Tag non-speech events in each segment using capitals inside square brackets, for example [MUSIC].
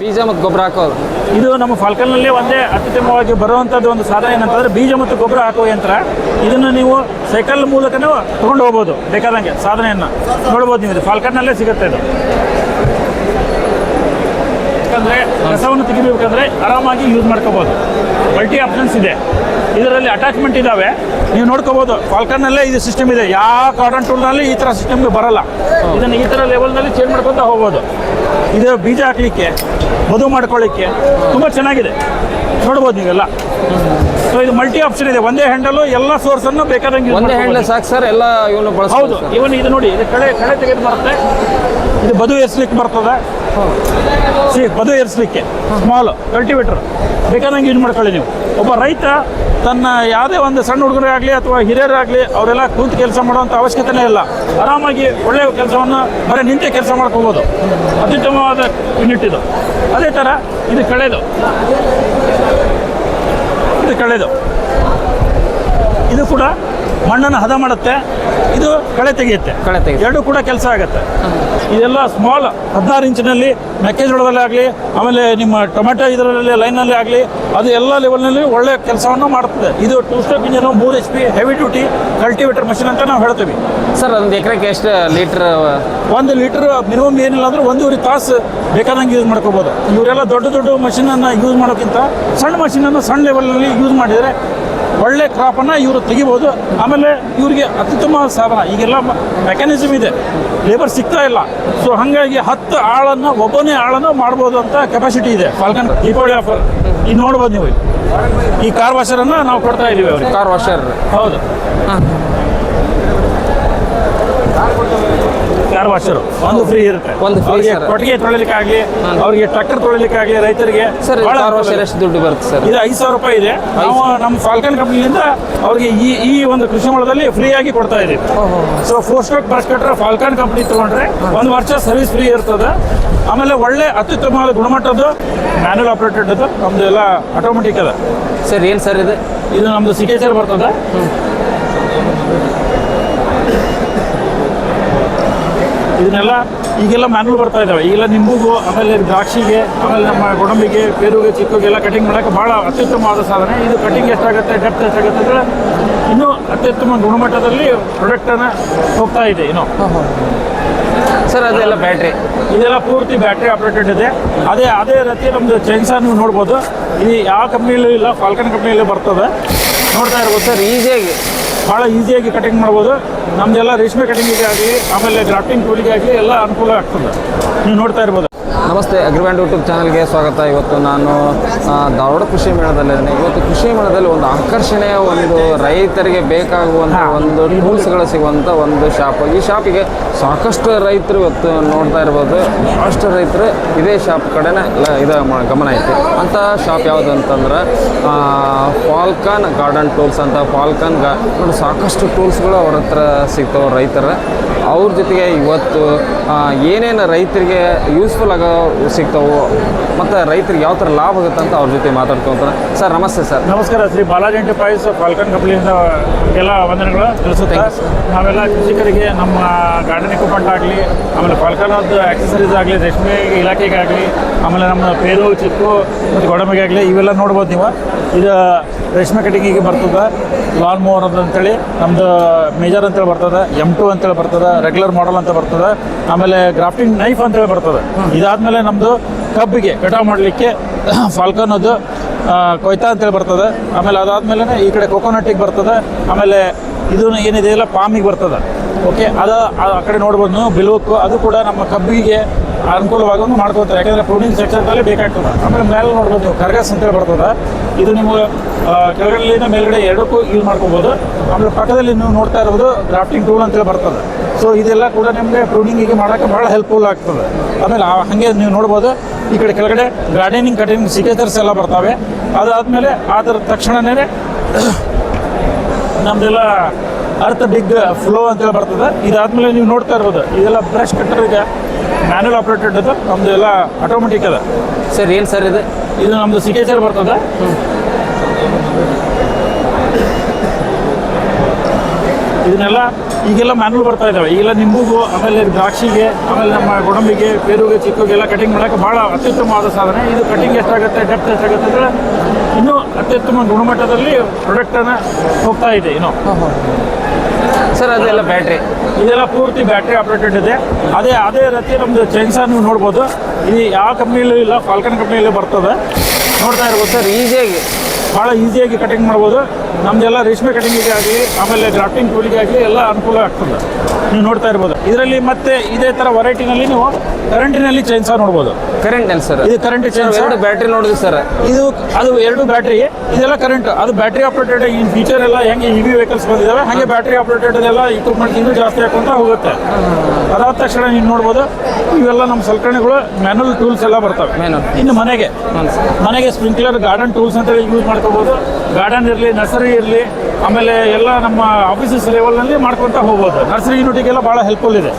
ಬೀಜ ಮತ್ತು ಗೊಬ್ಬರ ಹಾಕೋದು. ಇದು ನಮ್ಮ ಫಾಲ್ಕನ್ನಲ್ಲಿ ಒಂದೇ ಅತ್ಯುತ್ತಮವಾಗಿ ಬರುವಂತದ್ದು ಒಂದು ಸಾಧನ ಏನಂತಂದ್ರೆ ಬೀಜ ಮತ್ತು ಗೊಬ್ಬರ ಹಾಕುವ ಯಂತ್ರ. ಇದನ್ನು ನೀವು ಸೈಕಲ್ ಮೂಲಕನೂ ತಗೊಂಡು ಹೋಗ್ಬೋದು ಬೇಕಾದಂಗೆ ಸಾಧನೆಯನ್ನು. ನೋಡ್ಬೋದು ನೀವು ಇದು ಫಾಲ್ಕನ್ನಲ್ಲೇ ಸಿಗುತ್ತೆ ಇದು. ಯಾಕಂದರೆ ರಸವನ್ನು ತೆಗಿಬೇಕಂದ್ರೆ ಆರಾಮಾಗಿ ಯೂಸ್ ಮಾಡ್ಕೋಬೋದು. ಮಲ್ಟಿ ಆಪ್ಷನ್ಸ್ ಇದೆ. ಇದರಲ್ಲಿ ಅಟ್ಯಾಚ್ಮೆಂಟ್ ಇದಾವೆ. ನೀವು ನೋಡ್ಕೋಬೋದು ಫಾಲ್ಕನ್ನಲ್ಲೇ ಇದು ಸಿಸ್ಟಮ್ ಇದೆ. ಯಾವ ಕಾರ್ಡನ್ ಟೂಲ್ನಲ್ಲಿ ಈ ಥರ ಸಿಸ್ಟಮ್ ಬರಲ್ಲ. ಇದನ್ನು ಈ ಥರ ಲೆವೆಲ್ನಲ್ಲಿ ಚೇಂಜ್ ಮಾಡ್ಕೊತಾ ಹೋಗ್ಬೋದು. ಇದು ಬೀಜ ಹಾಕ್ಲಿಕ್ಕೆ ಮಧು ಮಾಡ್ಕೊಳ್ಳಿಕ್ಕೆ ತುಂಬ ಚೆನ್ನಾಗಿದೆ. ನೋಡ್ಬೋದು ನೀವೆಲ್ಲ. ಸೊ ಇದು ಮಲ್ಟಿ ಆಪ್ಷನ್ ಇದೆ. ಒಂದೇ ಹ್ಯಾಂಡಲು ಎಲ್ಲ ಸೋರ್ಸನ್ನು ಬೇಕಾದಂಗೆ ಒಂದೇ ಹ್ಯಾಂಡಲ್ ಸಾಕು ಸರ್ ಎಲ್ಲ ಇವನು ಹೌದು. ಇವನ್ ಇದು ನೋಡಿ ಇದು ಕಳೆ ಕಳೆ ತೆಗೆದು ಬರುತ್ತೆ. ಇದು ಬದು ಎಸ್ಲಿಕ್ಕೆ ಬರ್ತದೆ. ಸಿ ಬದು ಏರಿಸಲಿಕ್ಕೆ. ಸ್ಮಾಲ್ ಕಲ್ಟಿವೇಟರ್ ಬೇಕಾದಂಗೆ ಯೂಸ್ ಮಾಡ್ಕೊಳ್ಳಿ ನೀವು. ಒಬ್ಬ ರೈತ ತನ್ನ ಯಾವುದೇ ಒಂದು ಸಣ್ಣ ಹುಡುಗರೇ ಆಗಲಿ ಅಥವಾ ಹಿರಿಯರಾಗಲಿ ಅವರೆಲ್ಲ ಕೂತು ಕೆಲಸ ಮಾಡುವಂಥ ಅವಶ್ಯಕತೆನೇ ಇಲ್ಲ. ಆರಾಮಾಗಿ ಒಳ್ಳೆಯ ಕೆಲಸವನ್ನು ಬರೀ ನಿಂತೆ ಕೆಲಸ ಮಾಡ್ಕೋಬೋದು. ಅತ್ಯುತ್ತಮವಾದ ಯೂನಿಟ್ ಇದು. ಅದೇ ಥರ ಇದು ಕಳೆದು. ಇದು ಕಳೆದು. ಇದು ಕೂಡ ಮಣ್ಣನ್ನು ಹದ ಮಾಡುತ್ತೆ ಇದು ಕಳೆ ತೆಗೆಯುತ್ತೆ. ಕಳೆ ತೆಗೆಯುತ್ತೆ. ಎರಡು ಕೂಡ ಕೆಲಸ ಆಗುತ್ತೆ. ಇದೆಲ್ಲ ಸ್ಮಾಲ್ ಹದಿನಾರು ಇಂಚಿನಲ್ಲಿ ಮೆಕ್ಕೆಜೋಳದಲ್ಲಿ ಆಗಲಿ ಆಮೇಲೆ ನಿಮ್ಮ ಟೊಮೆಟೊ ಇದರಲ್ಲಿ ಲೈನಲ್ಲಿ ಆಗಲಿ ಅದು ಎಲ್ಲ ಲೆವೆಲ್ನಲ್ಲಿ ಒಳ್ಳೆ ಕೆಲಸವನ್ನು ಮಾಡುತ್ತದೆ. ಇದು ಟೂ ಸ್ಟೆಪ್ ಇಂಜಿನ್ ಮೂರು H P heavy duty cultivator machine ಅಂತ ನಾವು ಹೇಳ್ತೀವಿ. ಸರ್ ಒಂದು ಎಕರೆಗೆ ಎಷ್ಟು ಲೀಟ್ರ್ ಒಂದು ಲೀಟರ್ ಮಿನಿಮಮ್ ಏನಿಲ್ಲ ಅಂದ್ರೆ ಒಂದೂವರೆ ತಾಸು ಬೇಕಾದಂಗೆ ಯೂಸ್ ಮಾಡ್ಕೋಬೋದು. ಇವರೆಲ್ಲ ದೊಡ್ಡ ದೊಡ್ಡ ಮಷಿನನ್ನು ಯೂಸ್ ಮಾಡೋಕ್ಕಿಂತ ಸಣ್ಣ ಮಷಿನನ್ನು ಸಣ್ಣ ಲೆವೆಲ್ನಲ್ಲಿ ಯೂಸ್ ಮಾಡಿದರೆ ಒಳ್ಳೆ ಕ್ರಾಪನ್ನು ಇವರು ತೆಗಿಬೋದು. ಆಮೇಲೆ ಇವರಿಗೆ ಅತ್ಯುತ್ತಮ ಸಾಧನ. ಈಗೆಲ್ಲ ಮೆಕ್ಯಾನಿಸಮ್ ಇದೆ. ಲೇಬರ್ ಸಿಗ್ತಾ ಇಲ್ಲ. ಸೊ ಹಾಗಾಗಿ ಹತ್ತು ಆಳನ್ನು ಒಬ್ಬನೇ ಆಳನ್ನು ಮಾಡ್ಬೋದು ಅಂತ ಕೆಪಾಸಿಟಿ ಇದೆ. ಫಾಲ್ಕನ್ ದೀಪಾವಳಿ ಆಫರ್ ಈಗ ನೋಡ್ಬೋದು ನೀವು. ಈ ಕಾರ್ ವಾಷರನ್ನು ನಾವು ಕೊಡ್ತಾ ಇದ್ದೀವಿ ಅವ್ರಿಗೆ. ಕಾರ್ ವಾಷರ್ ಹೌದು. Car washer. ಒಂದು ಫ್ರೀ ಇರುತ್ತೆ. ಒಂದು ಫ್ರೀ ಕೊಟ್ಟಿಗೆ ತೊಳಿಲಿಕ್ಕೆ ಕೊಟ್ಟಿಗೆ ತೊಳಿಲಿಕ್ಕಾಗಲಿ ಅವ್ರಿಗೆ ಟ್ರ್ಯಾಕ್ಟರ್ ತೊಳಿಲಿಕ್ಕಾಗಲಿ ರೈತರಿಗೆ ಸರ್ ಕಾರ್ ಎಷ್ಟು ದುಡ್ಡು ಬರುತ್ತೆ ಸರ್? ಇದು ಐದು ಸಾವಿರ ರೂಪಾಯಿ ಇದೆ. ನಾವು ನಮ್ಮ ಫಾಲ್ಕನ್ ಕಂಪ್ನಿಯಿಂದ ಅವ್ರಿಗೆ ಈ ಈ ಒಂದು ಕೃಷಿ ಮೇಳದಲ್ಲಿ ಫ್ರೀಯಾಗಿ ಆಗಿ ಕೊಡ್ತಾ ಇದೀವಿ. So four stroke brush cutter Falcon company ತಗೊಂಡ್ರೆ ಒಂದು ವರ್ಷ ಸರ್ವಿಸ್ ಫ್ರೀ ಇರ್ತದೆ. ಆಮೇಲೆ ಒಳ್ಳೆ ಅತ್ಯುತ್ತಮವಾದ ಗುಣಮಟ್ಟದ್ದು ಮ್ಯಾನುವಲ್ ಆಪರೇಟೆಡ್ ಅದು. ನಮ್ದು ಎಲ್ಲ ಆಟೋಮೆಟಿಕ್ ಅದ. ಸರ್ ಏನು ಸರ್ ಇದು? ಇದು ನಮ್ದು ಸಿಗ್ನೇಚರ್ ಬರ್ತದೆ. ಇದನ್ನೆಲ್ಲ ಈಗೆಲ್ಲ ಮ್ಯಾನುವಲ್ ಬರ್ತಾ ಇದ್ದಾವೆ. ಈಗೆಲ್ಲ ನಿಂಬುಗೂ ಆಮೇಲೆ ದ್ರಾಕ್ಷಿಗೆ ಆಮೇಲೆ ನಮ್ಮ ಗೋಡಂಬಿಗೆ ಪೇರುಗೆ ಚಿಕ್ಕಗೆಲ್ಲ ಕಟಿಂಗ್ ಮಾಡೋಕೆ ಭಾಳ ಅತ್ಯುತ್ತಮವಾದ ಸಾಧನೆ. ಇದು ಕಟಿಂಗ್ ಎಷ್ಟಾಗುತ್ತೆ ಡೆಪ್ತ್ ಎಷ್ಟಾಗುತ್ತೆ ಅಂದರೆ ಇನ್ನೂ ಅತ್ಯುತ್ತಮ ಗುಣಮಟ್ಟದಲ್ಲಿ ಪ್ರಾಡಕ್ಟನ್ನು ಹೋಗ್ತಾ ಇದೆ ಇನ್ನು. ಸರ್ ಅದೆಲ್ಲ ಬ್ಯಾಟ್ರಿ ಇದೆಲ್ಲ ಪೂರ್ತಿ ಬ್ಯಾಟ್ರಿ ಆಪ್ರೇಟೆಡ್ ಇದೆ. ಅದೇ ಅದೇ ರೀತಿ ನಮ್ಮದು ಚೈನ್ಸ ನೀವು ನೋಡ್ಬೋದು. ಇದು ಯಾವ ಕಂಪ್ನಿಯಲ್ಲೂ ಇಲ್ಲ ಫಾಲ್ಕನ್ ಕಂಪ್ನಿಯಲ್ಲೂ ಬರ್ತದೆ. ನೋಡ್ತಾ ಇರ್ಬೋದು. ಸರ್ ಈಸಿಯಾಗಿ ಭಾಳ ಈಸಿಯಾಗಿ ಕಟಿಂಗ್ ಮಾಡ್ಬೋದು. ನಮ್ದೆಲ್ಲ ರೇಷ್ಮೆ ಕಟಿಂಗಿಗೆ ಆಗಲಿ, ಆಮೇಲೆ ಗ್ರಾಫ್ಟಿಂಗ್ ಟೂಲಿಗೆ ಆಗಲಿ ಎಲ್ಲ ಅನುಕೂಲ ಆಗ್ತದೆ. ನೀವು ನೋಡ್ತಾ ಇರ್ಬೋದು. ನಮಸ್ತೆ ಅಗ್ರಿಬ್ಯಾಂಡ್ ಯೂಟ್ಯೂಬ್ ಚಾನಲ್ಗೆ ಸ್ವಾಗತ. ಇವತ್ತು ನಾನು ಧಾರವಾಡ ಕೃಷಿ ಮೇಳದಲ್ಲಿದ್ದೇನೆ ಇವತ್ತು ಕೃಷಿ ಮೇಳದಲ್ಲಿ ಒಂದು ಆಕರ್ಷಣೆಯ ಒಂದು ರೈತರಿಗೆ ಬೇಕಾಗುವಂಥ ಒಂದು ಟೂಲ್ಸ್ಗಳು ಸಿಗುವಂಥ ಒಂದು ಶಾಪ್. ಈ ಶಾಪಿಗೆ ಸಾಕಷ್ಟು ರೈತರು ಇವತ್ತು ನೋಡ್ತಾ ಇರ್ಬೋದು. ಭಾಳಷ್ಟು ರೈತರು ಇದೇ ಶಾಪ್ ಕಡೆನೇ ಇಲ್ಲ ಇದು ಗಮನ ಐತಿ ಅಂತ ಶಾಪ್ ಯಾವುದು ಅಂತಂದ್ರೆ ಫಾಲ್ಕನ್ ಗಾರ್ಡನ್ ಟೂಲ್ಸ್ ಅಂತ. ಫಾಲ್ಕನ್ ಗಾ ನೋಡಿ ಸಾಕಷ್ಟು ಟೂಲ್ಸ್ಗಳು ಅವ್ರ ಹತ್ರ ಸಿಗ್ತಾವೆ ರೈತರ. ಅವ್ರ ಜೊತೆಗೆ ಇವತ್ತು ಏನೇನು ರೈತರಿಗೆ ಯೂಸ್ಫುಲ್ ಆಗೋ ಸಿಗ್ತಾವೋ? ಮತ್ತು ರೈತರಿಗೆ ಯಾವ ಥರ ಲಾಭ ಆಗುತ್ತೆ ಅಂತ ಅವ್ರ ಜೊತೆ ಮಾತಾಡ್ಕೊಂತಾರೆ. ಸರ್ ನಮಸ್ತೆ ಸರ್. ನಮಸ್ಕಾರ ಶ್ರೀ ಬಾಲಾಜಿ ಎಂಟರ್ಪ್ರೈಸ್ ಫಾಲ್ಕನ್ ಕಂಪ್ನಿಯಿಂದ ಎಲ್ಲ ವಂದನೆಗಳು ತಿಳಿಸುತ್ತೆ ನಾವೆಲ್ಲ ಕೃಷಿಕರಿಗೆ ನಮ್ಮ ಗಾರ್ಡನ್ ಎಕ್ವಿಪ್ಮೆಂಟ್ ಆಗಲಿ ಆಮೇಲೆ ಫಾಲ್ಕನದ್ದು ಆಕ್ಸೆಸರೀಸ್ ಆಗಲಿ ರೇಷ್ಮೆ ಇಲಾಖೆಗಾಗಲಿ ಆಮೇಲೆ ನಮ್ಮ ಪೇರು ಚಿಕ್ಕು ಮತ್ತು ಗೋಡಂಬಿಗೆ ಆಗಲಿ ಇವೆಲ್ಲ ನೋಡ್ಬೋದು ನೀವು. ಇದು ರೇಷ್ಮೆ ಕಟಿಂಗಿಗೆ ಬರ್ತದೆ. ಲಾನ್ ಮೋವರ್ ಅಂತ ಅಂತೇಳಿ ನಮ್ಮದು ಮೇಜರ್ ಅಂತೇಳಿ ಬರ್ತದೆ, ಎಂ ಟು ಅಂತೇಳಿ ಬರ್ತದೆ, ರೆಗ್ಯುಲರ್ ಮಾಡಲ್ ಅಂತ ಬರ್ತದೆ, ಆಮೇಲೆ ಗ್ರಾಫ್ಟಿಂಗ್ ನೈಫ್ ಅಂತೇಳಿ ಬರ್ತದೆ. ಇದಾದಮೇಲೆ ನಮ್ಮದು ಕಬ್ಬಿಗೆ ಕಟಾವು ಮಾಡಲಿಕ್ಕೆ ಫಾಲ್ಕನ್ ಅದು ಕೊಯ್ತಾ ಅಂತೇಳಿ ಬರ್ತದೆ. ಆಮೇಲೆ ಅದಾದ್ಮೇಲೆ ಈ ಕಡೆ ಕೊಕೊನಟ್ಟಿಗೆ ಬರ್ತದೆ. ಆಮೇಲೆ ಇದನ್ನು ಏನಿದೆಯಲ್ಲ ಪಾಮಿಗೆ ಬರ್ತದೆ. ಓಕೆ, ಅದು ಆ ಕಡೆ ನೋಡ್ಬೋದು. ನೀವು ಬಿಲ್ವಕ್ಕು ಅದು ಕೂಡ ನಮ್ಮ ಕಬ್ಬಿಗೆ ಅನುಕೂಲವಾಗಿ ಮಾಡ್ಕೊತಾರೆ ಯಾಕಂದರೆ ಪ್ರೊಟೀನ್ ಸೆಕ್ಷನ್ದಲ್ಲಿ ಬೇಕಾಗ್ತದೆ. ಆಮೇಲೆ ಮೇಲೆ ನೋಡ್ಬೋದು ಕರ್ಗಸ್ ಅಂತೇಳಿ ಬರ್ತದೆ ಇದು ನೀವು ಕೆಳಗಡೆಯಿಂದ ಮೇಲ್ಗಡೆ ಎರಡಕ್ಕೂ ಯೂಸ್ ಮಾಡ್ಕೋಬೋದು ಆಮೇಲೆ ಪಕ್ಕದಲ್ಲಿ ನೀವು ನೋಡ್ತಾ ಇರೋದು ಡ್ರಾಫ್ಟಿಂಗ್ ಟೂಲ್ ಅಂತೇಳಿ ಬರ್ತದೆ ಸೊ ಇದೆಲ್ಲ ಕೂಡ ನಿಮಗೆ ಪ್ರೂನಿಂಗಿಗೆ ಮಾಡೋಕ್ಕೆ ಭಾಳ ಹೆಲ್ಪ್ಫುಲ್ ಆಗ್ತದೆ. ಆಮೇಲೆ ಹಾಗೆ ನೀವು ನೋಡ್ಬೋದು, ಈ ಕಡೆ ಕೆಳಗಡೆ ಗಾರ್ಡನಿಂಗ್ ಕಟಿಂಗ್ ಸಿಕೇಚರ್ಸ್ ಎಲ್ಲ ಬರ್ತವೆ. ಅದಾದಮೇಲೆ ಅದರ ತಕ್ಷಣವೇ [COUGHS] ನಮ್ದೆಲ್ಲ ಅರ್ಥ ಬಿಗ್ ಫ್ಲೋ ಅಂತೇಳಿ ಬರ್ತದೆ ಇದಾದ್ಮೇಲೆ ನೀವು ನೋಡ್ತಾ ಇರ್ಬೋದು. ಇದೆಲ್ಲ ಬ್ರಷ್ ಕಟ್ಟರ್ ಈಗ ಮ್ಯಾನುವಲ್ ಆಪ್ರೇಟೆಡ್ ಅದು. ನಮ್ದು ಎಲ್ಲ ಆಟೋಮೆಟಿಕ್ ಅದ. ಸರ್ ಏನು ಸರ್ ಇದು? ಇದು ನಮ್ದು ಸಿಗ್ನೇಚರ್ ಬರ್ತದೆ. ಇದನ್ನೆಲ್ಲ ಈಗೆಲ್ಲ ಮ್ಯಾನುವಲ್ ಬರ್ತಾ ಇದ್ದಾವೆ ಈಗೆಲ್ಲ ನಿಂಬುಗೂ ಆಮೇಲೆ ದ್ರಾಕ್ಷಿಗೆ ಆಮೇಲೆ ನಮ್ಮ ಗೋಡಂಬಿಗೆ ಪೇರುಗೆ ಚಿಕ್ಕುಗೆಲ್ಲ ಕಟಿಂಗ್ ಮಾಡೋಕ್ಕೆ ಭಾಳ ಅತ್ಯುತ್ತಮವಾದ ಸಾಧನೆ. ಇದು ಕಟಿಂಗ್ ಎಷ್ಟಾಗುತ್ತೆ ಡೆಪ್ತ್ ಎಷ್ಟಾಗುತ್ತೆ ಅಂದರೆ ಇನ್ನೂ ಅತ್ಯುತ್ತಮ ಗುಣಮಟ್ಟದಲ್ಲಿ ಪ್ರಾಡಕ್ಟನ್ನು ಹೋಗ್ತಾ ಇದೆ ಇನ್ನು. ಸರ್ ಅದೆಲ್ಲ ಬ್ಯಾಟ್ರಿ ಇದೆಲ್ಲ ಪೂರ್ತಿ ಬ್ಯಾಟ್ರಿ ಆಪ್ರೇಟೆಡ್ ಇದೆ. ಅದೇ ಅದೇ ರೀತಿ ನಮ್ಮದು ಚೈನ್ಸಾ ನೀವು ನೋಡ್ಬೋದು. ಇದು ಯಾವ ಕಂಪ್ನಿಲೂ ಇಲ್ಲ ಫಾಲ್ಕನ್ ಕಂಪ್ನಿಯಲ್ಲಿ ಬರ್ತದೆ. ನೋಡ್ತಾ ಇರ್ಬೋದು. ಸರ್ ಈಸಿಯಾಗಿ ಭಾಳ ಈಸಿಯಾಗಿ ಕಟಿಂಗ್ ಮಾಡ್ಬೋದು. ನಮ್ದೆಲ್ಲ ರೇಷ್ಮೆ ಕಟಿಂಗಿಗೆ ಆಗಲಿ ಆಮೇಲೆ ಗ್ರಾಫ್ಟಿಂಗ್ ಟೂಲಿಗೆ ಆಗಲಿ ಎಲ್ಲ ಅನುಕೂಲ ಆಗ್ತದೆ. ನೀವು ನೋಡ್ತಾ ಇರ್ಬೋದು. ಇದರಲ್ಲಿ ಮತ್ತೆ ಇದೇ ಥರ ವೆರೈಟಿನಲ್ಲಿ ನೀವು ಕರೆಂಟಿನಲ್ಲಿ ಚೈನ್ಸಾ ನೋಡ್ಬೋದು. ಕರೆಂಟ್ ಅಲ್ಲಿ ಸರ್ ಇದು ಕರೆಂಟ್ ಚೇಂಜ್ ಎರಡು ಬ್ಯಾಟ್ರಿ ನೋಡಿದ್ವಿ ಸರ್ ಇದು ಅದು ಎರಡು ಬ್ಯಾಟ್ರಿ ಇದೆಲ್ಲ ಕರೆಂಟ್ ಅದು ಬ್ಯಾಟ್ರಿ ಆಪರೇಟೆಡ್ ಈ ಫೀಚರ್ ಎಲ್ಲ ಹೆಂಗೆ ಇ ವಿ ವೆಹಿಕಲ್ಸ್ ಬಂದಿದ್ದಾವೆ ಹಾಗೆ ಬ್ಯಾಟ್ರಿ ಆಪರೇಟೆಡ್ ಎಲ್ಲ ಇಕ್ವಿಪ್ಮೆಂಟ್ ಇನ್ನೂ ಜಾಸ್ತಿ ಹಾಕೊಂತ ಹೋಗುತ್ತೆ. ಅದಾದ ತಕ್ಷಣ ನೀವು ನೋಡ್ಬೋದು ಇವೆಲ್ಲ ನಮ್ಮ ಸಲಕರಣೆಗಳು ಮ್ಯಾನುವಲ್ ಟೂಲ್ಸ್ ಎಲ್ಲ ಬರ್ತವೆ. ಇನ್ನು ಮನೆಗೆ. ಮನೆಗೆ ಸ್ಪ್ರಿಂಕ್ಲರ್ ಗಾರ್ಡನ್ ಟೂಲ್ಸ್ ಅಂತ ಯೂಸ್ ಮಾಡ್ಕೋಬೋದು. ಗಾರ್ಡನ್ ಇರಲಿ ನರ್ಸರಿ ಇರಲಿ ಆಮೇಲೆ ಎಲ್ಲ ನಮ್ಮ ಆಫೀಸಸ್ ಲೆವೆಲ್ನಲ್ಲಿ ಮಾಡ್ಕೊತಾ ಹೋಗ್ಬೋದು. ನರ್ಸರಿ ಯೂನಿಟಿಗೆಲ್ಲ ಭಾಳ ಹೆಲ್ಪ್ಫುಲ್ ಇದೆ.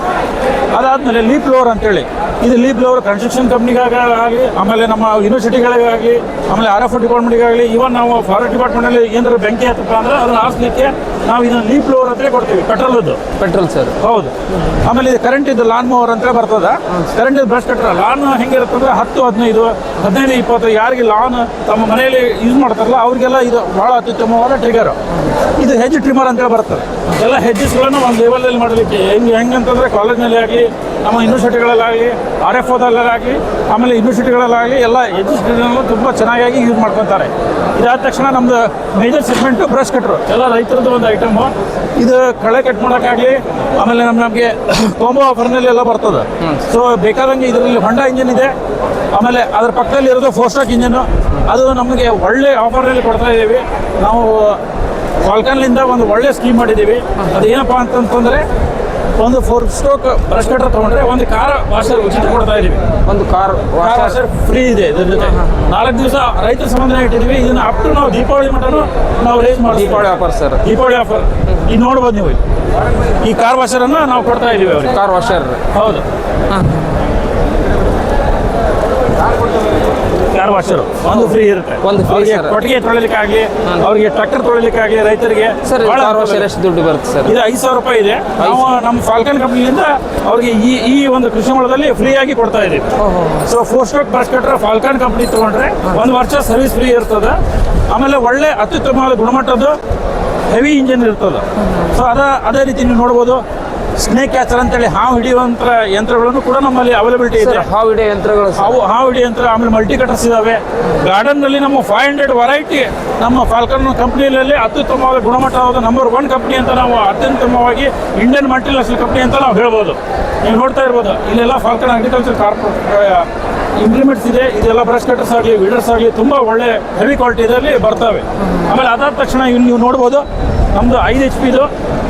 ಅದಾದಮೇಲೆ ಲೀಪ್ ಲೋವರ್ ಅಂತೇಳಿ. ಇದು ಲೀಪ್ ಲೋವರ್ ಕನ್ಸ್ಟ್ರಕ್ಷನ್ ಕಂಪ್ನಿಗಾಗಲಿ ಆಮೇಲೆ ನಮ್ಮ ಯೂನಿವರ್ಸಿಟಿಗಳಿಗಾಗಲಿ ಆಮೇಲೆ ಆರ್ ಎಫ್ ಡಿಪಾರ್ಟ್ಮೆಂಟ್ಗಾಗಲಿ ಇವನ್ ನಾವು ಫಾರೆಸ್ಟ್ ಡಿಪಾರ್ಟ್ಮೆಂಟಲ್ಲಿ ಏನಾದ್ರು ಬೆಂಕಿ ಹತ್ತಪ್ಪ ಅಂದ್ರೆ ಅದನ್ನ ಹಾಸ್ಲಿಕ್ಕೆ ನಾವು ಇದನ್ನ ಲೀಪ್ ಲೋವರ್ ಅಂತಲೇ ಕೊಡ್ತೀವಿ ಪೆಟ್ರೋಲದ್ದು ಪೆಟ್ರೋಲ್ ಸರ್ ಹೌದು. ಆಮೇಲೆ ಇದು ಕರೆಂಟ್ ಇದು ಲಾನ್ ಮೂವರ್ ಅಂತ ಬರ್ತದ. ಕರೆಂಟ್ ಇದು ಬ್ರಷ್ ಕಟ್ಟರ ಲಾನ್ ಹೆಂಗಿರುತ್ತಂದ್ರೆ ಹತ್ತು ಹದಿನೈದು ಹದಿನೈದು ಇಪ್ಪತ್ತು ಯಾರಿಗೆ ಲಾನ್ ತಮ್ಮ ಮನೆಯಲ್ಲಿ ಯೂಸ್ ಮಾಡ್ತಾರಲ್ಲ ಅವ್ರಿಗೆಲ್ಲ ಇದು ಭಾಳ ಅತ್ಯುತ್ತಮವಾದ ಟ್ರಿಗರ್ ಇದು ಹೆಜ್ ಟ್ರಿಮರ್ ಅಂತೇಳಿ ಬರ್ತದೆ. ಎಲ್ಲ ಹೆಜ್ಜಸ್ಗಳನ್ನು ಒಂದು ಲೆವೆಲಲ್ಲಿ ಮಾಡಲಿಕ್ಕೆ ಹೆಂಗೆ ಹೆಂಗಂತಂದ್ರೆ ಕಾಲೇಜ್ನಲ್ಲಿ ಆಗಲಿ, ನಮ್ಮ ಯೂನಿವರ್ಸಿಟಿಗಳಲ್ಲಾಗಲಿ ಆರ್ ಎಫ್ ಓದಲ್ಲಾಗಲಿ ಆಮೇಲೆ ಯೂನಿವರ್ಸಿಟಿಗಳಲ್ಲಾಗಲಿ ಎಲ್ಲ ಹೆಜ್ಜಸ್ ತುಂಬ ಚೆನ್ನಾಗಿ ಯೂಸ್ ಮಾಡ್ಕೊತಾರೆ. ಇದಾದ ತಕ್ಷಣ ನಮ್ದು ಮೇಜರ್ ಸೆಗ್ಮೆಂಟು ಬ್ರಷ್ ಕಟ್ರು ಎಲ್ಲ ರೈತರದ್ದು ಒಂದು ಐಟಮು ಇದು ಕಳೆ ಕಟ್ ಮಾಡೋಕ್ಕಾಗಲಿ, ಆಮೇಲೆ ನಮ್ಮ ನಮಗೆ ಕೋಂಬೋ ಆಫರ್ನಲ್ಲಿ ಎಲ್ಲ ಬರ್ತದೆ. ಸೊ ಬೇಕಾದಂಗೆ ಇದರಲ್ಲಿ ಹೊಂಡ ಇಂಜಿನ್ ಇದೆ. ಆಮೇಲೆ ಅದ್ರ ಪಕ್ಕದಲ್ಲಿ ಇರೋದು ಫೋರ್ ಸ್ಟಾಕ್ ಇಂಜಿನು ಅದು ನಮಗೆ ಒಳ್ಳೆ ಆಫರ್ನಲ್ಲಿ ಕೊಡ್ತಾ ಇದ್ದೀವಿ ನಾವು ಫಾಲ್ಕನ್ಲಿಂದ ಒಂದು ಒಳ್ಳೆ ಸ್ಕೀಮ್ ಮಾಡಿದ್ದೀವಿ. ಅದೇನಪ್ಪ ಅಂತಂತಂದರೆ ಒಂದು ಫೋರ್ ಸ್ಟೋಕ್ ಬ್ರಷ್ ಕಟ್ರ್ ತಗೊಂಡ್ರೆ ಒಂದು ಕಾರ್ ವಾಷರ್ ಉಚಿತ ಕೊಡ್ತಾ ಇದೀವಿ ಒಂದು ಕಾರ್ ಕಾರ್ ವಾಷರ್ ಫ್ರೀ ಇದೆ ಇದ್ರ ಜೊತೆ. ನಾಲ್ಕು ದಿವಸ ರೈತರ ಸಂಬಂಧ ಇಟ್ಟಿದೀವಿ ಇದನ್ನ ಅಪ್ ಟು ನಾವು ದೀಪಾವಳಿ ಮಟನು ನಾವು ರೇಸ್ ಮಾಡಿ Deepavali offer sir Deepavali offer ಈಗ ನೋಡ್ಬೋದು ನೀವು. ಈ ಕಾರ್ ವಾಷರನ್ನು ನಾವು ಕೊಡ್ತಾ ಇದೀವಿ ಕಾರ್ ವಾಷರ್ ಹೌದು. ಕಾರ್ ವಾಷರ್ ಒಂದು ಫ್ರೀ ಇರುತ್ತೆ. ಒಂದು ಫ್ರೀ ಅವ್ರಿಗೆ sir. ಕೊಟ್ಟಿಗೆ ತೊಳಿಲಿಕ್ಕಾಗಲಿ ಅವ್ರಿಗೆ ಟ್ರ್ಯಾಕ್ಟರ್ ತೊಳಿಲಿಕ್ಕಾಗಲಿ ರೈತರಿಗೆ ಸರ್ ಭಾಳ ಕಾರ್ ವಾಷರ್ ಎಷ್ಟು ದುಡ್ಡು ಬರುತ್ತೆ ಸರ್ ಇದು ಐದು ಸಾವಿರ ರೂಪಾಯಿ ಇದೆ. ನಾವು ನಮ್ಮ ಫಾಲ್ಕನ್ ಕಂಪ್ನಿಯಿಂದ ಅವ್ರಿಗೆ ಈ ಈ ಒಂದು ಕೃಷಿ ಮೇಳದಲ್ಲಿ ಫ್ರೀ ಆಗಿ ಕೊಡ್ತಾ ಇದ್ದೀವಿ so four stroke cutter Falcon company ತೊಗೊಂಡ್ರೆ ಒಂದು ವರ್ಷ ಸರ್ವಿಸ್ ಫ್ರೀ ಇರ್ತದೆ. ಆಮೇಲೆ ಒಳ್ಳೆ ಅತ್ಯುತ್ತಮವಾದ ಗುಣಮಟ್ಟದ್ದು ಹೆವಿ ಇಂಜಿನ್ ಇರ್ತದೆ. ಸೊ ಅದ ಅದೇ ರೀತಿ ನೀವು ನೋಡ್ಬೋದು. ಸ್ನೇಕ್ ಕ್ಯಾಚರ್ ಅಂತೇಳಿ ಹಾವು ಹಿಡಿಯುವಂತ ಯಂತ್ರಗಳನ್ನು ಕೂಡ ನಮ್ಮಲ್ಲಿ ಅವೈಲಬಿಲಿಟಿ ಇದೆ. ಹಾವು ಹಿಡಿಯ ಯಂತ್ರಗಳು ಹಾವು ಹಾವು ಹಿಡಿಯ ಯಂತ್ರ ಆಮೇಲೆ ಮಲ್ಟಿ ಕಟರ್ಸ್ ಇದಾವೆ. ಗಾರ್ಡನ್ನಲ್ಲಿ ನಮ್ಮ ಫೈವ್ ಹಂಡ್ರೆಡ್ ವೆರೈಟಿ ನಮ್ಮ ಫಾಲ್ಕನ್ ಕಂಪ್ನಿಯಲ್ಲಿ ಅತ್ಯುತ್ತಮವಾದ ಗುಣಮಟ್ಟವಾದ ನಂಬರ್ ಒನ್ ಕಂಪ್ನಿ ಅಂತ ನಾವು ಅತ್ಯುತ್ತಮವಾಗಿ ಇಂಡಿಯನ್ ಮಲ್ಟಿನ್ಯಾಷನಲ್ ಕಂಪ್ನಿ ಅಂತ ನಾವು ಹೇಳ್ಬೋದು. ನೀವು ನೋಡ್ತಾ ಇರ್ಬೋದು ಇಲ್ಲೆಲ್ಲ ಫಾಲ್ಕನ್ ಅಗ್ರಿಕಲ್ಚರ್ ಕಾರ್ಪೊರೇಟ್ ಇಂಪ್ಲಿಮೆಂಟ್ಸ್ ಇದೆ. ಇದೆಲ್ಲ ಬ್ರಷ್ ಕಟರ್ಸ್ ಆಗಲಿ ವೀಡರ್ಸ್ ಆಗಲಿ ತುಂಬ ಒಳ್ಳೆ ಹೆವಿ ಕ್ವಾಲಿಟಿ ಇದರಲ್ಲಿ ಬರ್ತವೆ. ಆಮೇಲೆ ಅದಾದ ತಕ್ಷಣ ನೀವು ನೋಡ್ಬೋದು ನಮ್ಮದು ಐದು ಎಚ್ ಪಿದು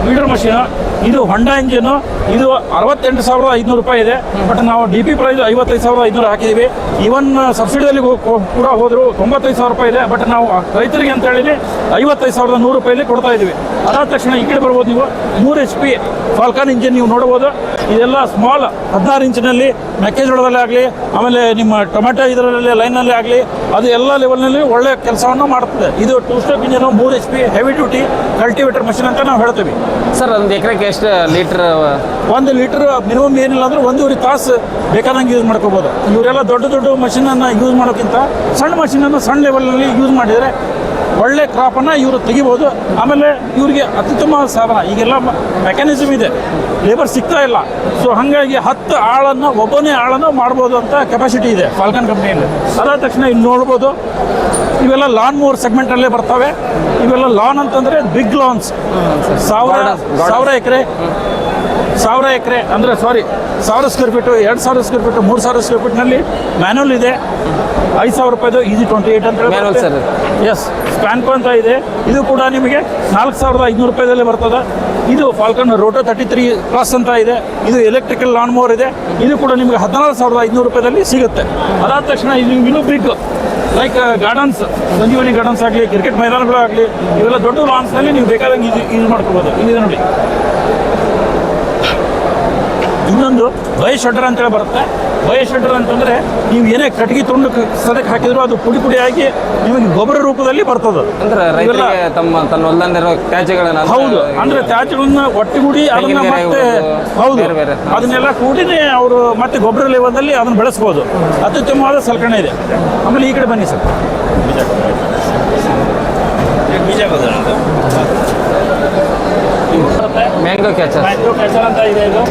ಮೀಟರ್ ಮಷೀನು ಇದು ಹೊಂಡಾ ಇಂಜಿನು ಇದು ಅರವತ್ತೆಂಟು ಸಾವಿರದ ಐದುನೂರು ರೂಪಾಯಿ ಇದೆ. ಬಟ್ ನಾವು ಡಿ ಪಿ ಪ್ರೈಸ್ ಐವತ್ತೈದು ಸಾವಿರದ ಐದುನೂರು ಹಾಕಿದ್ದೀವಿ ಈವನ್ ಸಬ್ಸಿಡಿಯಲ್ಲಿ ಕೂಡ ಹೋದ್ರು ತೊಂಬತ್ತೈದು ಸಾವಿರ ರೂಪಾಯಿ ಇದೆ. ಬಟ್ ನಾವು ರೈತರಿಗೆ ಅಂತ ಹೇಳಿ ಐವತ್ತೈದು ಸಾವಿರದ ನೂರು ರೂಪಾಯಲ್ಲಿ ಕೊಡ್ತಾ ಇದ್ದೀವಿ. ಅದಾದ ತಕ್ಷಣ ಈ ಕಡೆ ಬರ್ಬೋದು ನೀವು. ಮೂರು ಎಚ್ ಪಿ ಫಾಲ್ಕಾನ್ ಇಂಜಿನ್ ನೀವು ನೋಡ್ಬೋದು ಇದೆಲ್ಲ ಸ್ಮಾಲ್ ಹದಿನಾರು ಇಂಚಿನಲ್ಲಿ ಮೆಕ್ಕೆಜೋಳದಲ್ಲೇ ಆಗಲಿ, ಆಮೇಲೆ ನಿಮ್ಮ ಟೊಮೆಟೊ ಇದರಲ್ಲಿ ಲೈನಲ್ಲಿ ಆಗಲಿ, ಅದು ಎಲ್ಲ ಲೆವೆಲ್ನಲ್ಲಿ ಒಳ್ಳೆ ಕೆಲಸವನ್ನು ಮಾಡುತ್ತದೆ. ಇದು ಟೂ ಸ್ಟೆಪ್ ಇಂಜಿನ್ ಮೂರು H P heavy duty cultivator machine ಅಂತ ನಾವು ಹೇಳ್ತೀವಿ. ಸರ್ ಒಂದು ಎಕರೆಗೆ ಎಷ್ಟು ಲೀಟರ್ ಒಂದು ಲೀಟರ್ ಮಿನಿಮಮ್ ಏನಿಲ್ಲ ಅಂದ್ರೆ ಒಂದೂವರೆ ತಾಸು ಬೇಕಾದಂಗೆ ಯೂಸ್ ಮಾಡ್ಕೋಬೋದು. ಇವರೆಲ್ಲ ದೊಡ್ಡ ದೊಡ್ಡ ಮಷಿನನ್ನು ಯೂಸ್ ಮಾಡೋಕ್ಕಿಂತ ಸಣ್ಣ ಮಷಿನನ್ನು ಸಣ್ಣ ಲೆವೆಲ್ನಲ್ಲಿ ಯೂಸ್ ಮಾಡಿದರೆ ಒಳ್ಳೆ ಕ್ರಾಪನ್ನು ಇವರು ತೆಗಿಬೋದು. ಆಮೇಲೆ ಇವರಿಗೆ ಅತ್ಯುತ್ತಮ ಸಾಧನ. ಈಗೆಲ್ಲ ಮೆಕ್ಯಾನಿಸಮ್ ಇದೆ. ಲೇಬರ್ ಸಿಗ್ತಾ ಇಲ್ಲ. ಸೊ ಹಾಗಾಗಿ ಹತ್ತು ಆಳನ್ನು ಒಬ್ಬನೇ ಆಳನ್ನು ಮಾಡ್ಬೋದು ಅಂತ ಕೆಪಾಸಿಟಿ ಇದೆ ಫಾಲ್ಕನ್ ಕಂಪ್ನಿಯಲ್ಲಿ ಅದಾದ ತಕ್ಷಣ ಇಲ್ಲಿ ನೋಡ್ಬೋದು. ಇವೆಲ್ಲ ಲಾನ್ ಮೂವರ್ ಸೆಗ್ಮೆಂಟಲ್ಲೇ ಬರ್ತವೆ. ಇವೆಲ್ಲ ಲಾನ್ ಅಂತಂದರೆ ಬಿಗ್ ಲಾನ್ಸ್ ಸಾವಿರ. ಸಾವಿರ ಎಕರೆ. ಸಾವಿರ ಎಕರೆ ಅಂದರೆ ಸಾರಿ ಸಾವಿರ ಸ್ಕ್ವೇರ್ ಫೀಟು ಎರಡು ಸಾವಿರ ಸ್ಕ್ವೇರ್ ಫೀಟು ಮೂರು ಸಾವಿರ ಸ್ಕ್ವೇರ್ ಫೀಟ್ನಲ್ಲಿ ಮ್ಯಾನುವಲ್ ಇದೆ. ಐದು ಸಾವಿರ ರೂಪಾಯಿದು ಈಜಿ ಟ್ವೆಂಟಿ ಏಟ್ ಅಂತ ಹೇಳಿ sir. ಎಸ್ ಸ್ಪ್ಯಾನ್ಕೋ ಅಂತ ಇದೆ. ಇದು ಕೂಡ ನಿಮಗೆ ನಾಲ್ಕು ಸಾವಿರದ ಐದುನೂರು ರೂಪಾಯಿದಲ್ಲಿ ಬರ್ತದೆ. ಇದು Falcon roto thirty three plus ಅಂತ ಇದೆ. ಇದು ಎಲೆಕ್ಟ್ರಿಕಲ್ ಲಾನ್ ಮೋರ್ ಇದೆ. ಇದು ಕೂಡ ನಿಮಗೆ ಹದಿನಾರು ಸಾವಿರದ ಐದುನೂರು ರೂಪಾಯಿದಲ್ಲಿ ಸಿಗುತ್ತೆ. ಅದಾದ ತಕ್ಷಣ ಇದು ಇನ್ನೂ big like gardens Sanjeevani gardens ಆಗಲಿ ಕ್ರಿಕೆಟ್ ಮೈದಾನಗಳಾಗಲಿ ಇವೆಲ್ಲ ದೊಡ್ಡ ಲಾನ್ಸ್ನಲ್ಲಿ ನೀವು ಬೇಕಾದಂಗೆ ಯೂಸ್ ಯೂಸ್ ಮಾಡ್ಕೋಬೋದು. ಇಲ್ಲಿದೆ ನೋಡಿ. ಇನ್ನೊಂದು ಬಯ ಶಟರ್ ಅಂತೇಳಿ ಬರುತ್ತೆ. ಬಯೋಶೆಟರ್ ಅಂತಂದರೆ ನೀವು ಏನೇ ಕಟ್ಟಿಗೆ ತುಂಡು ಸದಕ್ಕೆ ಹಾಕಿದ್ರು ಅದು ಪುಡಿ ಪುಡಿಯಾಗಿ ನಿಮಗೆ ಗೊಬ್ಬರ ರೂಪದಲ್ಲಿ ಬರ್ತದೆ. ಅಂದ್ರೆ ರೈತರಿಗೆ ತಮ್ಮ ತನ್ನ ಹೊಲದಲ್ಲಿರೋ ತ್ಯಾಜ್ಯಗಳನ್ನ ಹೌದು. ಅಂದ್ರೆ ತ್ಯಾಜ್ಯಗಳನ್ನ ಒಟ್ಟಿಗೂಡಿ ಅದನ್ನ ಮತ್ತೆ ಹೌದು. ಬೇರೆ ಬೇರೆ. ಅದನ್ನೆಲ್ಲ ಕೂಡಿನೇ ಅವರು ಮತ್ತೆ ಗೊಬ್ಬರ ಲೆವೆಲ್ದಲ್ಲಿ ಅದನ್ನ ಬೆಳೆಸ್ಬೋದು. ಅತ್ಯುತ್ತಮವಾದ ಸಲಕರಣೆ ಇದೆ. ಆಮೇಲೆ ಈ ಕಡೆ ಬನ್ನಿ ಸರ್. ಬೀಜ ಮ್ಯಾಂಗೋ ಕ್ಯಾಚರ್ ಮ್ಯಾಂಗೋ ಕ್ಯಾಚರ್ ಅಂತ ಇದೆ ಇದು.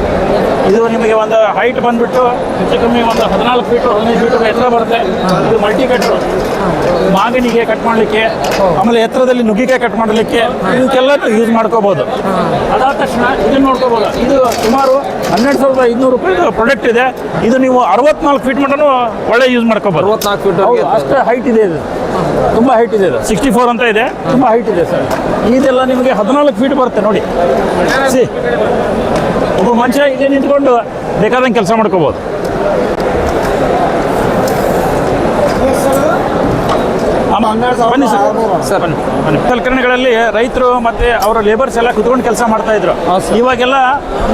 ಇದು ನಿಮಗೆ ಒಂದು ಹೈಟ್ ಬಂದ್ಬಿಟ್ಟು ಹೆಚ್ಚು ಕಮ್ಮಿ ಒಂದು ಹದಿನಾಲ್ಕು ಫೀಟು ಹದಿನೈದು ಫೀಟು ಎತ್ತರ ಬರುತ್ತೆ. ಇದು ಮಲ್ಟಿ ಕಟ್ರು ಮಾಗನಿಗೆ ಕಟ್ ಮಾಡಲಿಕ್ಕೆ ಆಮೇಲೆ ಎತ್ತರದಲ್ಲಿ ನುಗ್ಗಿಕಾಯಿ ಕಟ್ ಮಾಡಲಿಕ್ಕೆ ಇದಕ್ಕೆಲ್ಲ ಯೂಸ್ ಮಾಡ್ಕೋಬಹುದು ಅದಾದ ತಕ್ಷಣ ಇದನ್ನ ನೋಡ್ಕೋಬಹುದು ಇದು ಸುಮಾರು ಹನ್ನೆರಡು ಸಾವಿರದ ಐದುನೂರು ರೂಪಾಯಿ ಪ್ರಾಡಕ್ಟ್ ಇದೆ. ಇದು ನೀವು ಅರವತ್ನಾಲ್ಕು ಫೀಟ್ ಮಟನು ಒಳ್ಳೆ ಯೂಸ್ ಮಾಡ್ಕೋಬಹುದು ಅರವತ್ನಾಲ್ಕು ಫೀಟ್ ಅಷ್ಟೇ ಹೈಟ್ ಇದೆ ಇದು. ತುಂಬ ಹೈಟ್ ಇದೆ ಇದು. ಸಿಕ್ಸ್ಟಿ ಫೋರ್ ಅಂತ ಇದೆ. ತುಂಬ ಹೈಟ್ ಇದೆ ಸರ್ ಇದೆಲ್ಲ ನಿಮಗೆ ಹದಿನಾಲ್ಕು ಫೀಟ್ ಬರುತ್ತೆ ನೋಡಿ. ಸಿ. ಒಬ್ಬ ಮನುಷ್ಯ ಇಲ್ಲಿ ನಿಂತ್ಕೊಂಡು ಬೇಕಾದಂಗೆ ಕೆಲಸ ಮಾಡ್ಕೋಬೋದು. ಬನ್ನಿ ಸರ್. ಸರ್ ಬನ್ನಿ. ಸಲಕರಣೆಗಳಲ್ಲಿ ರೈತರು ಮತ್ತೆ ಅವರ ಲೇಬರ್ಸ್ ಎಲ್ಲ ಕುತ್ಕೊಂಡು ಕೆಲಸ ಮಾಡ್ತಾ ಇದ್ರು. ಇವಾಗೆಲ್ಲ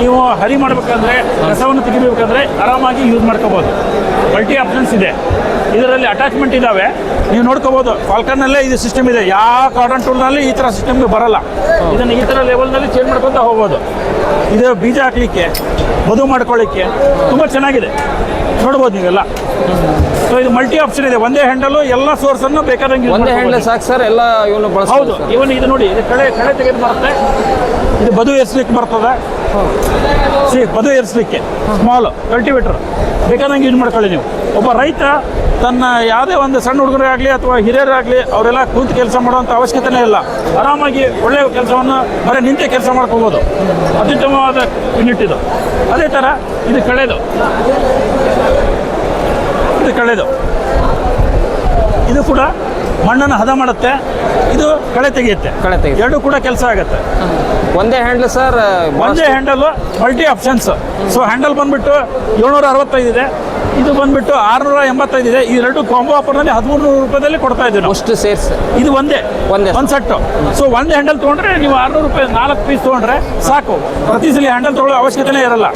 ನೀವು ಹರಿ ಮಾಡ್ಬೇಕಂದ್ರೆ ಕಸವನ್ನು ತೆಗಿಬೇಕಂದ್ರೆ ಆರಾಮಾಗಿ ಯೂಸ್ ಮಾಡ್ಕೋಬಹುದು ಮಲ್ಟಿ ಆಪ್ಷನ್ಸ್ ಇದೆ. ಇದರಲ್ಲಿ ಅಟ್ಯಾಚ್ಮೆಂಟ್ ಇದಾವೆ. ನೀವು ನೋಡ್ಕೋಬಹುದು ಫಾಲ್ಕನ್ನಲ್ಲೇ ಇದು ಸಿಸ್ಟಮ್ ಇದೆ. ಯಾವ ಕಾಟನ್ ಟೂಲ್ನಲ್ಲಿ ಈ ಥರ ಸಿಸ್ಟಮ್ ಬರಲ್ಲ. ಇದನ್ನು ಈ ಥರ ಲೆವೆಲ್ನಲ್ಲಿ ಚೇಂಜ್ ಮಾಡ್ಕೊತ ಹೋಗ್ಬೋದು. ಇದು ಬೀಜ ಹಾಕ್ಲಿಕ್ಕೆ ಮದುವೆ ಮಾಡ್ಕೊಳ್ಳಿಕ್ಕೆ ತುಂಬ ಚೆನ್ನಾಗಿದೆ. ನೋಡ್ಬೋದು ನೀವೆಲ್ಲ. ಸೊ ಇದು ಮಲ್ಟಿ ಆಪ್ಷನ್ ಇದೆ. ಒಂದೇ ಹ್ಯಾಂಡಲು ಎಲ್ಲ ಸೋರ್ಸನ್ನು ಬೇಕಾದಂಗೆ use ಒಂದೇ ಹ್ಯಾಂಡಲ್ ಸಾಕು ಸರ್ ಎಲ್ಲ ಇವನು ಹೌದು. ಇವನ್ ಇದು ನೋಡಿ ಇದು ಕಳೆ ಕಳೆ ತೆಗೆದು ಬರುತ್ತೆ. ಇದು ಬದು ಎರ್ಸ್ಲಿಕ್ಕೆ ಬರ್ತದೆ. ಸಿ ಬದು ಎರ್ಸ್ಲಿಕ್ಕೆ ಸ್ಮಾಲ್ ಕಲ್ಟಿವೇಟರ್ ಬೇಕಾದಂಗೆ ಯೂಸ್ ಮಾಡ್ಕೊಳ್ಳಿ ನೀವು. ಒಬ್ಬ ರೈತ ತನ್ನ ಯಾವುದೇ ಒಂದು ಸಣ್ಣ ಹುಡುಗರಾಗಲಿ ಅಥವಾ ಹಿರಿಯರಾಗಲಿ ಅವರೆಲ್ಲ ಕೂತು ಕೆಲಸ ಮಾಡುವಂಥ ಅವಶ್ಯಕತೆನೇ ಇಲ್ಲ. ಆರಾಮಾಗಿ ಒಳ್ಳೆಯ ಕೆಲಸವನ್ನು ಬರೀ ನಿಂತೆ ಕೆಲಸ ಮಾಡ್ಕೋಬೋದು. ಅತ್ಯುತ್ತಮವಾದ ಯೂನಿಟ್ ಇದು. ಅದೇ ಥರ ಇದು ಕಳೆದು. ಇದು ಕಳೆದು. ಇದು ಕೂಡ ಮಣ್ಣನ್ನು ಹದ ಮಾಡುತ್ತೆ. ಇದು ಕಳೆ ತೆಗೆಯುತ್ತೆ. ಕಳೆ ತೆಗೆಯುತ್ತೆ. ಎರಡು ಕೂಡ ಕೆಲಸ ಆಗುತ್ತೆ. ಒಂದೇ ಹ್ಯಾಂಡಲ್ ಸರ್ ಒಂದೇ handle multi options so handle ಬಂದ್ಬಿಟ್ಟು ಏಳ್ನೂರ ಅರವತ್ತೈದು ಇದೆ. ಇದು ಬಂದ್ಬಿಟ್ಟು ಆರುನೂರ ಎಂಬತ್ತೈದು ಇದೆ. ಈ ಎರಡು ಕಾಂಬೋ ಆಫರ್ನಲ್ಲಿ ಹದಿಮೂರು ನೂರು ರೂಪಾಯಿದಲ್ಲಿ ಕೊಡ್ತಾ ಇದ್ದೀನಿ ಅಷ್ಟು ಸೇರ್ಸ್. ಇದು ಒಂದೇ. ಒಂದೇ. ಒಂದು ಸೆಟ್ಟು ಸೊ ಒಂದು ಹ್ಯಾಂಡಲ್ ತೊಗೊಂಡ್ರೆ ನೀವು ಆರುನೂರು ರೂಪಾಯಿ ನಾಲ್ಕು ಪೀಸ್ ತೊಗೊಂಡ್ರೆ ಸಾಕು. ಪ್ರತಿ ಸಲ ಹ್ಯಾಂಡಲ್ ತೊಗೊಳ್ಳೋ ಅವಶ್ಯಕತೆನೇ ಇರಲ್ಲ.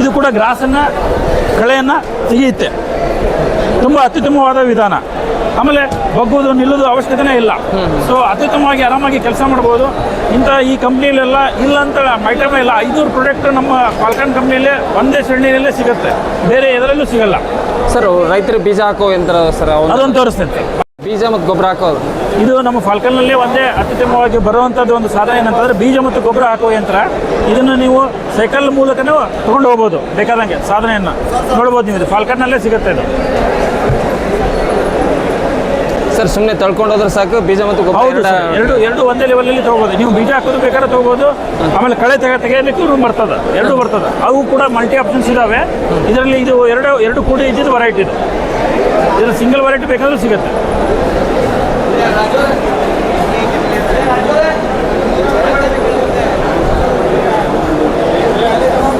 ಇದು ಕೂಡ ಗ್ರಾಸನ್ನು ಕಳೆಯನ್ನು ತೆಗೆಯುತ್ತೆ. ತುಂಬ ಅತ್ಯುತ್ತಮವಾದ ವಿಧಾನ. ಆಮೇಲೆ ಬಗ್ಗೋದು ನಿಲ್ಲುವುದು ಅವಶ್ಯಕತೆನೇ ಇಲ್ಲ. ಸೊ ಅತ್ಯುತ್ತಮವಾಗಿ ಆರಾಮಾಗಿ ಕೆಲಸ ಮಾಡ್ಬೋದು. ಇಂಥ ಈ ಕಂಪ್ನಿಲೆಲ್ಲ ಇಲ್ಲ ಅಂತ ಮೈಟಮ್ ಇಲ್ಲ. ಐದೂರು ಪ್ರಾಡಕ್ಟ್ ನಮ್ಮ ಫಾಲ್ಕನ್ ಕಂಪ್ನಿಯಲ್ಲೇ ಒಂದೇ ಶ್ರೇಣಿಯಲ್ಲೇ ಸಿಗುತ್ತೆ. ಬೇರೆ ಎದರಲ್ಲೂ ಸಿಗಲ್ಲ. ಸರ್ ರೈತರು ಬೀಜ ಹಾಕೋ ಯಂತ್ರ ಸರ್ ಅದೊಂದು ತೋರಿಸ್ತೈತೆ ಬೀಜ ಮತ್ತು ಗೊಬ್ಬರ ಹಾಕೋದು ಇದು ನಮ್ಮ ಫಾಲ್ಕನ್ನಲ್ಲೇ ಒಂದೇ ಅತ್ಯುತ್ತಮವಾಗಿ ಬರುವಂಥದ್ದು ಒಂದು ಸಾಧನ ಏನಂತಂದ್ರೆ ಬೀಜ ಮತ್ತು ಗೊಬ್ಬರ ಹಾಕುವ ಯಂತ್ರ. ಇದನ್ನು ನೀವು ಸೈಕಲ್ ಮೂಲಕನೂ ತೊಗೊಂಡು ಹೋಗ್ಬೋದು. ಬೇಕಾದಂಗೆ ಸಾಧನೆಯನ್ನು. ನೋಡ್ಬೋದು ನೀವು ಇದು ಫಾಲ್ಕನ್ನಲ್ಲೇ ಸಿಗುತ್ತೆ ಇದು ಸರ್ ಸುಮ್ಮನೆ ತಳ್ಕೊಂಡು ಹೋದ್ರೆ ಸಾಕು. ಬೀಜ ಮತ್ತು ಗೊಬ್ಬರ ಎರಡ-. ಎರಡು ಎರಡು ಒಂದೇ ಲೆವೆಲಲ್ಲಿ ತಗೋಬೋದು. ನೀವು ಬೀಜ ಹಾಕೋದು ಬೇಕಾದ್ರೆ ತಗೋಬೋದು. ಆಮೇಲೆ ಕಳೆ ತೆಗೆ ತೆಗೆಯಲಿಕ್ಕೂ ಬರ್ತದೆ ಎರಡು ಬರ್ತದೆ. ಅವು ಕೂಡ ಮಲ್ಟಿ ಆಪ್ಷನ್ಸ್ ಇದಾವೆ. ಇದರಲ್ಲಿ ಇದು ಎರಡು ಎರಡು ಕೂಡಿ ಇದ್ದಿದ್ದು ವೆರೈಟಿ ಇದು. ಇದು ಸಿಂಗಲ್ ವೆರೈಟಿ ಬೇಕಾದ್ರೂ ಸಿಗುತ್ತೆ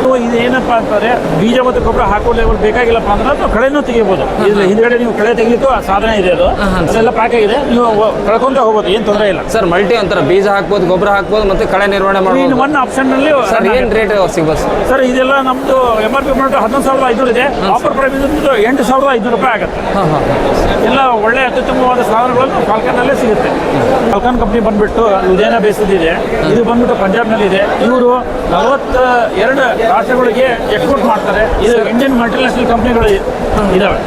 ಸೊ ಇದು ಏನಪ್ಪ ಅಂತಂದ್ರೆ ಬೀಜ ಮತ್ತು ಗೊಬ್ಬರ ಹಾಕೋ ಲೆವೆಲ್ ಬೇಕಾಗಿಲ್ಲಪ್ಪ ಅಂದ್ರೆ ಅಥವಾ ಕಳೆನೂ ತೆಗಿಬೋದು. ಇದ್ರ ಹಿಂದ್ಗಡೆ ನೀವು ಕಳೆ ತೆಗಿಲಿಕ್ಕೂ ಆ ಸಾಧನ ಇದೆ ಅದು. ಅದೆಲ್ಲ ಪ್ಯಾಕ್ ಆಗಿದೆ. ನೀವು ಕಳ್ಕೊಂತ ಹೋಗ್ಬೋದು ಏನು ತೊಂದರೆ ಇಲ್ಲ. ಸರ್ ಮಲ್ಟಿ ಅಂತಾರೆ ಬೀಜ ಹಾಕ್ಬೋದು ಗೊಬ್ಬರ ಹಾಕ್ಬೋದು ಮತ್ತೆ ಕಳೆ ನಿರ್ವಹಣೆ ಮಾಡಿ ಮಾಡ್ಬೋದು. ಒನ್ ಆಪ್ಷನ್ನಲ್ಲಿ ಸರ್ ಏನು ರೇಟ್ ಸಿಗ್ಬೋದು ಸರ್? ಸರ್ ಇದೆಲ್ಲ ನಮ್ದು ಎಂ ಆರ್ ಪಿ ಬಂದ್ಬಿಟ್ಟು ಹನ್ನೊಂದು ಸಾವಿರದ ಐದುನೂರು ಇದೆ. ಆಫರ್ ಪ್ರೈಸ್ ಎಂಟು ಸಾವಿರದ ಐದುನೂರು ರೂಪಾಯಿ ಆಗುತ್ತೆ. ಎಲ್ಲ ಒಳ್ಳೆ ಅತ್ಯುತ್ತಮವಾದ ಸಾಧನಗಳು ಫಾಲ್ಕನ್ನಲ್ಲೇ ಸಿಗುತ್ತೆ. ಫಾಲ್ಕನ್ ಕಂಪ್ನಿ ಬಂದ್ಬಿಟ್ಟು ಲುಧಿಯಾನ ಬೇಸಿದಿದೆ. ಇದು ಬಂದ್ಬಿಟ್ಟು ಪಂಜಾಬ್ನಲ್ಲಿದೆ ಇವರು ನಲವತ್ತ ಎರಡು ರಾಷ್ಟ್ರಗಳಿಗೆ ಎಕ್ಸ್ಪೋರ್ಟ್ ಮಾಡ್ತಾರೆ. ಇದು ಇಂಡಿಯನ್ ಮಲ್ಟಿನ್ಯಾಷನಲ್ ಕಂಪ್ನಿಗಳು ಇದಾವೆ.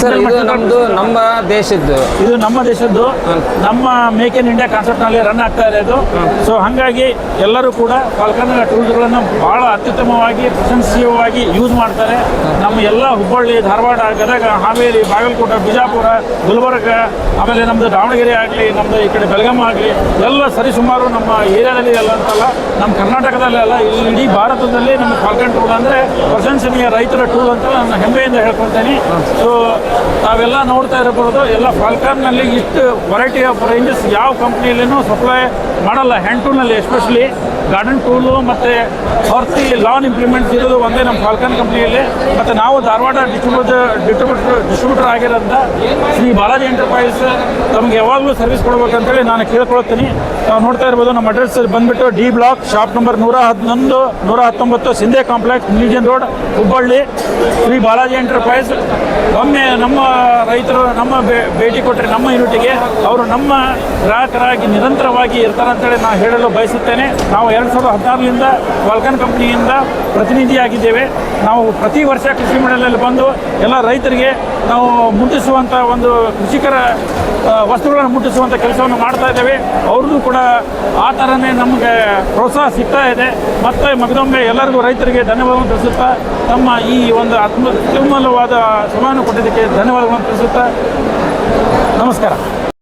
ಸರ್ ಇದು ನಮ್ಮದು ನಮ್ಮ ದೇಶದ್ದು. ಇದು ನಮ್ಮ ದೇಶದ್ದು. ನಮ್ಮ ಮೇಕ್ ಇನ್ ಇಂಡಿಯಾ ಕಾನ್ಸೆಪ್ಟ್ನಲ್ಲಿ ರನ್ ಆಗ್ತಾ ಇರೋದು. ಸೊ ಹಾಗಾಗಿ ಎಲ್ಲರೂ ಕೂಡ ಫಾಲ್ಕನ್ ಟೂಲ್ಸ್ಗಳನ್ನು ಬಹಳ ಅತ್ಯುತ್ತಮವಾಗಿ ಪ್ರಶಂಸೀಯವಾಗಿ ಯೂಸ್ ಮಾಡ್ತಾರೆ. ನಮ್ಮ ಎಲ್ಲ ಹುಬ್ಬಳ್ಳಿ ಧಾರವಾಡ ಗದಗ ಹಾವೇರಿ ಬಾಗಲಕೋಟೆ ಬಿಜಾಪುರ ಗುಲ್ಬರ್ಗ ಆಮೇಲೆ ನಮ್ಮದು ದಾವಣಗೆರೆ ಆಗಲಿ ನಮ್ಮದು ಈ ಕಡೆ ಬೆಳಗಾಂ ಆಗಲಿ ಎಲ್ಲ ಸರಿಸುಮಾರು ನಮ್ಮ ಏರಿಯಾದಲ್ಲಿ ಎಲ್ಲ ಅಂತಲ್ಲ ನಮ್ಮ ಕರ್ನಾಟಕದಲ್ಲೆಲ್ಲ ಇಲ್ಲಿ ಇಡೀ ಭಾರತದಲ್ಲಿ ನಮ್ಮ ಫಾಲ್ಕನ್ ಟೂಲ್ ಅಂದರೆ ಪ್ರಶಂಸನೀಯ ರೈತರ ಟೂಲ್ ಅಂತ ನಾನು ಹೆಮ್ಮೆಯಿಂದ ಹೇಳ್ಕೊಳ್ತೇನೆ. ಸೊ ತಾವೆಲ್ಲ ನೋಡ್ತಾ ಇರಬಹುದು, ಎಲ್ಲ ಫಾಲ್ಕಾನ್ನಲ್ಲಿ ಇಷ್ಟು ವೆರೈಟಿ ಆಫ್ ರೇಂಜಸ್ ಯಾವ ಕಂಪ್ನಿಯಲ್ಲೂ ಸಪ್ಲೈ ಮಾಡಲ್ಲ ಹ್ಯಾಂಡ್ ಟೂಲ್ನಲ್ಲಿ ಎಸ್ಪೆಷಲಿ ಗಾರ್ಡನ್ ಟೂಲು ಮತ್ತು ಹೊರ್ತಿ ಲಾನ್ ಇಂಪ್ಲಿಮೆಂಟ್ಸ್ ಇರೋದು ಒಂದೇ ನಮ್ಮ ಫಾಲ್ಕಾನ್ ಕಂಪ್ನಿಯಲ್ಲಿ ಮತ್ತು ನಾವು ಧಾರವಾಡ ಡಿಸ್ಟ್ರಿಬ್ಯೂಟರ್ ಡಿಸ್ಟ್ರಿಬ್ಯೂಟರ್ ಡಿಸ್ಟ್ರಿಬ್ಯೂಟರ್ ಆಗಿರೋದ್ರಿಂದ ಶ್ರೀ ಬಾಲಾಜಿ ಎಂಟರ್ಪ್ರೈಸ್ ತಮಗೆ ಯಾವಾಗಲೂ ಸರ್ವಿಸ್ ಕೊಡ್ಬೇಕಂತೇಳಿ ನಾನು ಕೇಳ್ಕೊಳ್ತೀನಿ. ನಾವು ನೋಡ್ತಾ ಇರ್ಬೋದು ನಮ್ಮ ಅಡ್ರೆಸ್ ಬಂದುಬಿಟ್ಟು ಡಿ ಬ್ಲಾಕ್ ಶಾಪ್ ನಂಬರ್ ನೂರ ಹನ್ನೊಂದು ನೂರ ಹತ್ತೊಂಬತ್ತು ಸಿಂಧೆ ಕಾಂಪ್ಲೆಕ್ಸ್ ಮಿಲಿಜನ್ ರೋಡ್, ಹುಬ್ಬಳ್ಳಿ, ಶ್ರೀ ಬಾಲಾಜಿ ಎಂಟರ್ಪ್ರೈಸ್. ಒಮ್ಮೆ ನಮ್ಮ ರೈತರು ನಮ್ಮ ಭೇಟಿ ಕೊಟ್ಟರೆ ನಮ್ಮ ಯೂನಿಟಿಗೆ ಅವರು ನಮ್ಮ ಗ್ರಾಹಕರಾಗಿ ನಿರಂತರವಾಗಿ ಇರ್ತಾರಂತೇಳಿ ನಾನು ಹೇಳಲು ಬಯಸುತ್ತೇನೆ. ನಾವು ಎರಡು ಸಾವಿರದ ಹದಿನಾರರಿಂದ ವಾಲ್ಕನ್ ಕಂಪ್ನಿಯಿಂದ ಪ್ರತಿನಿಧಿಯಾಗಿದ್ದೇವೆ. ನಾವು ಪ್ರತಿ ವರ್ಷ ಕೃಷಿ ಮೇಳದಲ್ಲಿ ಬಂದು ಎಲ್ಲ ರೈತರಿಗೆ ನಾವು ಮುಟ್ಟಿಸುವಂಥ ಒಂದು ಕೃಷಿಕರ ವಸ್ತುಗಳನ್ನು ಮುಟ್ಟಿಸುವಂಥ ಕೆಲಸವನ್ನು ಮಾಡ್ತಾ ಇದ್ದೇವೆ. ಅವ್ರದ್ದು ಕೂಡ ಆ ಥರನೇ ನಮಗೆ ಪ್ರೋತ್ಸಾಹ ಸಿಗ್ತಾ ಇದೆ. ಮತ್ತು ಮಗದೊಮ್ಮೆ ಎಲ್ಲರಿಗೂ ರೈತರಿಗೆ ಧನ್ಯವಾದವನ್ನು ತಿಳಿಸುತ್ತಾ ತಮ್ಮ ಈ ಒಂದು ಅತ್ಮ ಸಮಾನ ಕೊಟ್ಟಿದ್ದಕ್ಕೆ ಧನ್ಯವಾದಗಳನ್ನು ತಿಳಿಸುತ್ತಾ ನಮಸ್ಕಾರ.